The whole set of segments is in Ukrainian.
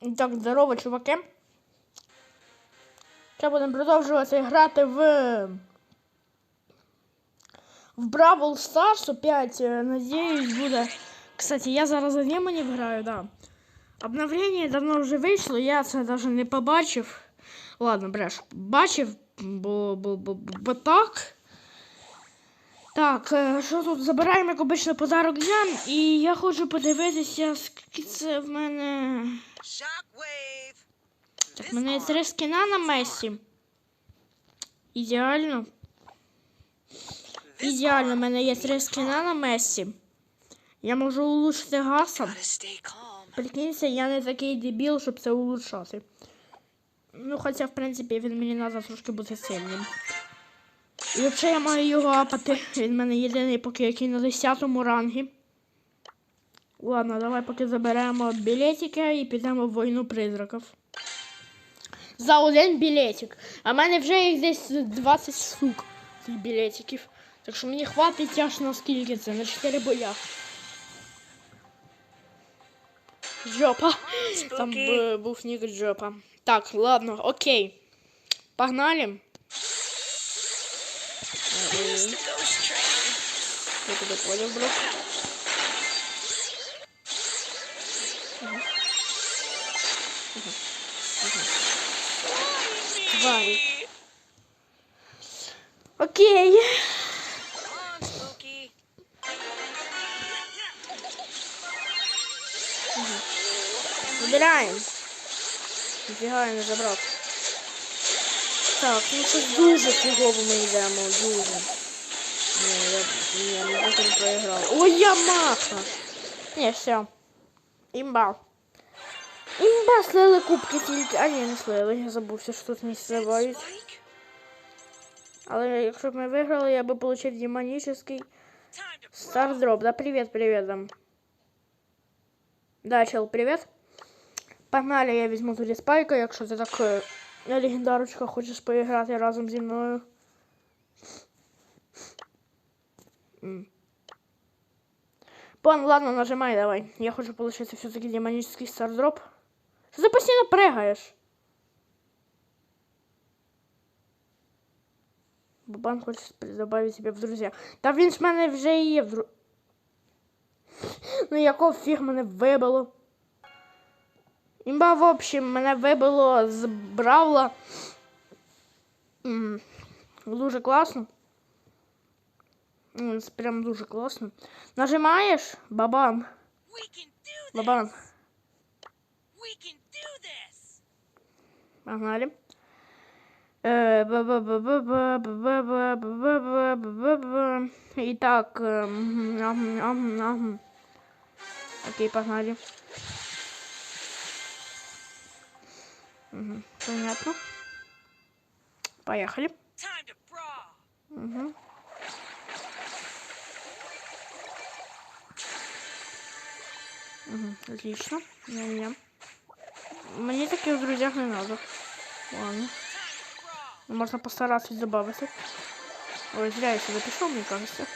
Так, здорово, чуваки. Зараз будемо продовжувати грати в. В Бравл Stars опять. е, Надіюсь, буде. Кстати, я зараз за демонів граю, да. Обновлення давно вже вийшло, я це навіть не побачив. Ладно, бреш, бачив, бо, бо, бо, бо так. Так, е, що тут? Забираємо, як обично, подарок дня. І я хочу подивитися, скільки це в мене. Так, в мене є три скіна на Месі. Ідеально. Ідеально, в мене є три скіна на Месі. Я можу улучшити гаса. Прикинься, я не такий дебіл, щоб це улучшати. Ну, хоча, в принципі, він мені треба трошки бути сильним. І взагалі я маю його апати. Він в мене єдиний поки який на 10 рангі. Ладно, давай поки заберемо білетики і підемо в війну призраків. За один білетик. А в мене вже їх десь 20 штук цих білетиків. Так що мені хватить аж на скільки це, на 4 боя. Жопа. Там б- був нік Джопа. Так, ладно, окей. Погнали. Я тебя понял, брат. Твари. Окей. Убираем. Убегаем на забрал. Так, ну щось дуже фігово ми йдемо, дуже. Ні, я, ні, ми потім проіграли. Ой, я маха! Ні, все. Імба. Імба слили кубки тільки. А ні, не слили. Я забувся, що тут не сливають. Але якщо б ми виграли, я би отримав демонічний Стардроп. Да, привет, привет, дам. Да, чел, привет. Погнали, я візьму тоді спайка, якщо ти так е, легендарочка хочеш поіграти разом зі мною. Пан, ладно, нажимай давай. Я хочу получить все-таки демонический стардроп. Що ти постійно пригаєш? Бабан хоче добавить себе в друзья. Та він ж мене вже є в дру... Ну якого фіг мене вибило? Імба, в общем, мене вибило з Бравла. Дуже класно. Прям дуже класно. Нажимаєш бабам. Бабам. Погнали. Итак, Окей, погнали. Мгм, Понятно. Поехали. Мгм. Мгм, Отлично. Не-не. Мне таких в друзьях не надо. Ладно. Ну, Можно постараться добавить. Ой, зря я сюда пришел, мне кажется.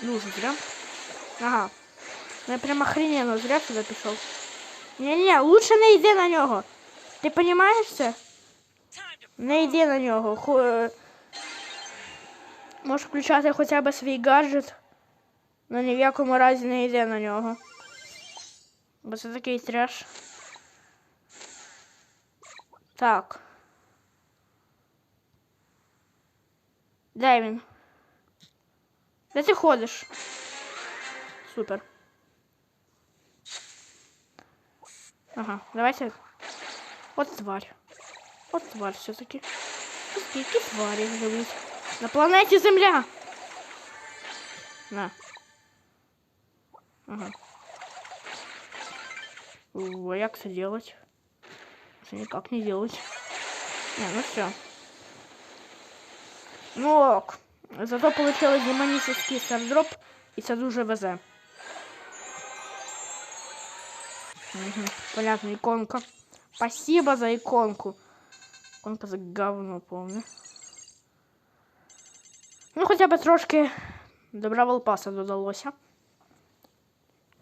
Дуже зря. Ага. Ну, я прям охрененно зря сюда пішов. Не-не, лучше не йди на нього. Ти розумієш це? Не йди на нього. Ху... е, Можеш включати хоча б свій гаджет. але ні в якому разі не йди на нього. Бо це такий треш. Так. Де він? Де ти ходиш? Супер. Ага, давайте. От тварь. От тварь все-таки. Скільки тварів живуть? На планеті Земля. На. Ага. У, а як це делать? Це никак не делать. Не, ну все. Ну ок. Зато получили демонический стардроп, і це дуже везе. Угу. Понятно, иконка. Спасибо за иконку. Иконка за говно помню. Ну, хотя бы трошки добра волпаса додалося.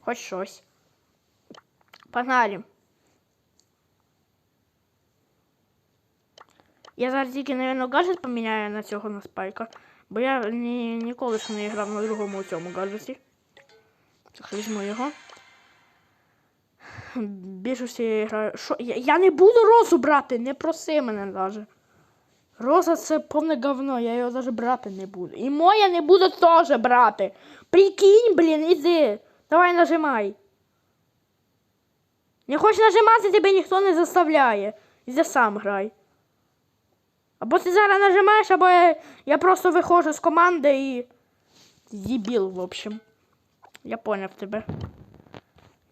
Хоч шось. Погнали. Я зараз тільки, напевно, гаджет поміняю на цього на спайка. Бо я ні, ніколи ще не грав на другому цьому гаджеті. Так, візьму його. Більшості я граю. Що? Я, я не буду розу брати, не проси мене навіть. Роза це повне говно, я його навіть брати не буду. І моє не буду теж брати. Прикинь, блін, іди. Давай нажимай. Не хочеш нажимати, тебе ніхто не заставляє. Іди сам грай. Або ти зараз нажимаєш, або я, я просто виходжу з команди і. Дебіл, в общем. Я поняв тебе.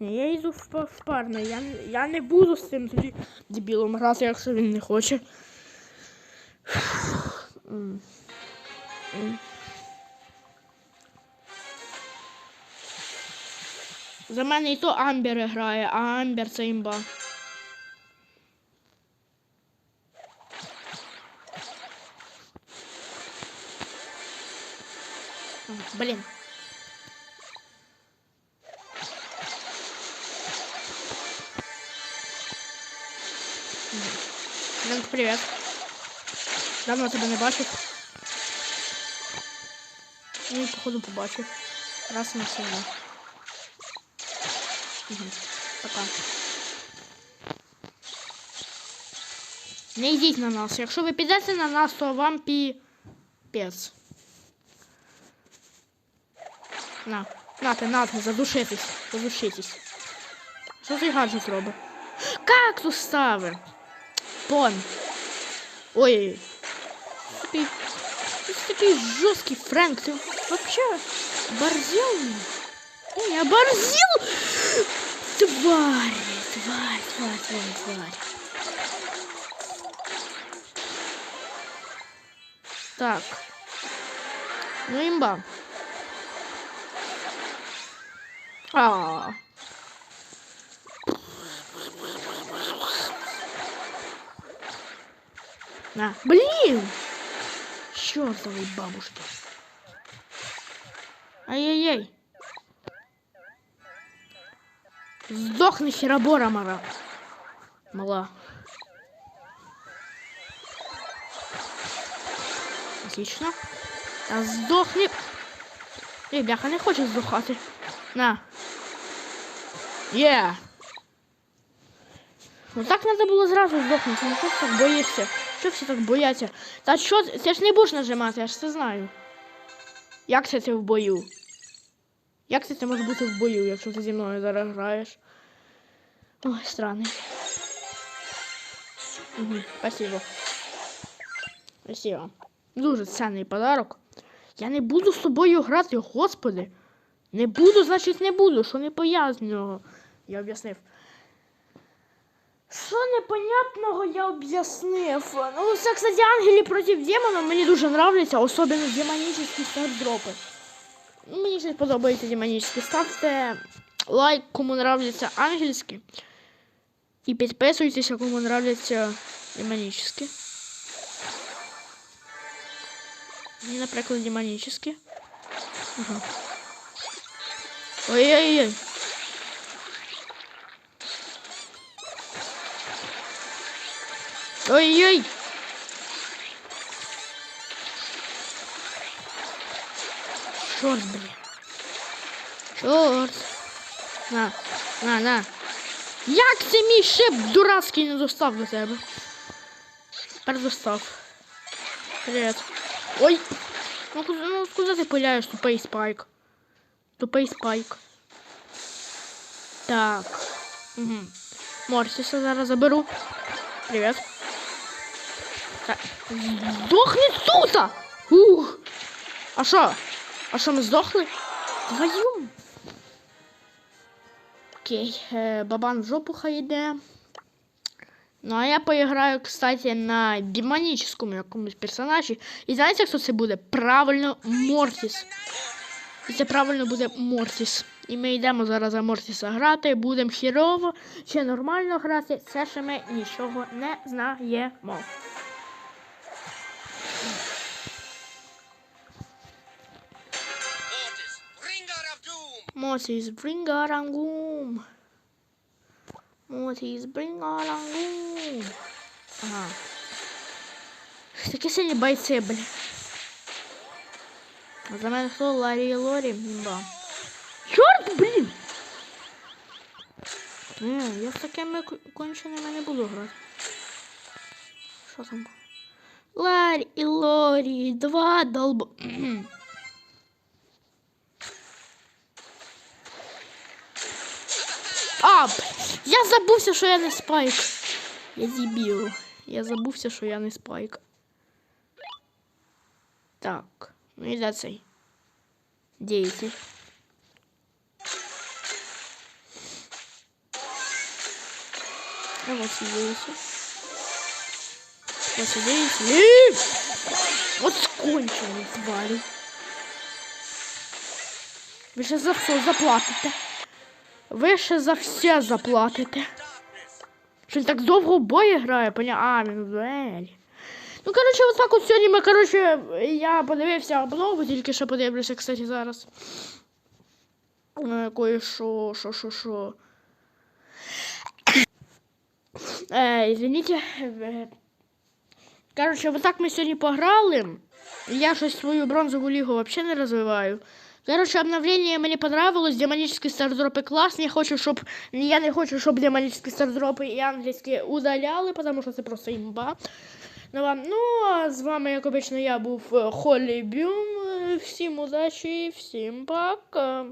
Ні, я йду в, парне. Я, я не буду з цим тоді дебілом грати, якщо він не хоче. За мене і то Амбер грає, а Амбер це імба. Блін. Ленк, привіт. Давно тебе не бачив. Ну, походу побачив. Раз на сильно. Угу. Пока. Не йдіть на нас. Якщо ви підете на нас, то вам пі-пець. На, нате, нате, задушитись, задушитись. Що цей гаджет робить? Кактус ставить. Пон. Ой. Такий, ти такий жорсткий Френк. Ти вообще борзел? Ой, я борзел! Тварь, тварь, тварь, тварь, тварь. Так. Ну, имба. А. На. Блин! Чёртовой бабушки. Ай-яй-яй. Сдохни, херобора, мара. Мала. Отлично. А сдохни. Эй, бляха, не хоче здохати. На. Є. Ну так треба було зразу здохнути. Ну що ти так боїшся? Що всі так бояться? Та що, ти ж не будеш нажимати, я ж це знаю. Як це ти в бою? Як це ти може бути в бою, якщо ти зі мною зараз граєш? Ой, странний. Угу, спасибо. Спасибо. Дуже цінний подарок. Я не буду з тобою грати, господи. Не буду, значить не буду. Що непоясненого? Я об'яснив. Що непонятного я об'яснив? Ну, це, кстати, ангелі проти демонів мені дуже нравляться, особливо демонічні стардропи. Ну, Мені щось подобається демонічні. Ставте лайк, кому нравляться ангельські. І підписуйтеся, кому нравляться демонічні. Мені, наприклад, демонічні. Ага. Ой-ой-ой. Ой-ой. Чорт, блін. Чорт. На, на, на. Як це мій шип дурацький не достав до тебе? Тепер достав. Привет. Ой. Ну, ну куди ти пиляєш, тупий спайк? Тупий спайк. Так. Угу. Морсіса зараз заберу. Привет. Так. Здохни тута! Ух! А що? А що, ми здохли? Твою. Окей, е, бабан в жопу хай йде. Ну, а я поіграю, кстати, на демоническому якомусь персонажі. І знаєте, хто це буде? Правильно, Мортіс. І це правильно буде Мортіс. І ми йдемо зараз за Мортіса грати, будемо хірово чи нормально грати, це ще ми нічого не знаємо. Doom! Мортіс, брингарангум. Мортіс, брингарангум. Ага. Такі сині бойці, блін. А за мене хто Ларі і Лорі? Да. Чорт, блін! Не, я з такими к- конченими не буду грати. Що там? Ларі і Лорі, два долбо... я забувся, що я не спайк. Я дебіл. Я забувся, що я не спайк. Так, ну і де цей? Деятель. А вот и деятель. Вот и. Эй! Вот скончили, твари. Ви ще за все заплатите. Ви ще за все заплатите. Що він так довго в бої грає, поня... А, він в дуелі. Ну, коротше, от так от сьогодні ми, коротше, я подивився обнову, тільки що подивлюся, кстати, зараз. Е, Кое-що, що, що, що. Е, извините. Е, Коротше, вот так ми сьогодні пограли. Я щось свою бронзову лігу вообще не розвиваю. Коротше, обновление мне понравилось, демонические стардропы классные. Хочу, щоб я не хочу, щоб демонические стардропы и английские удаляли, потому що це просто імба. Ну, вам- ну, а з вами, як обично, я був е, Холлі Бюм. Всем Всім удачі, всім пока.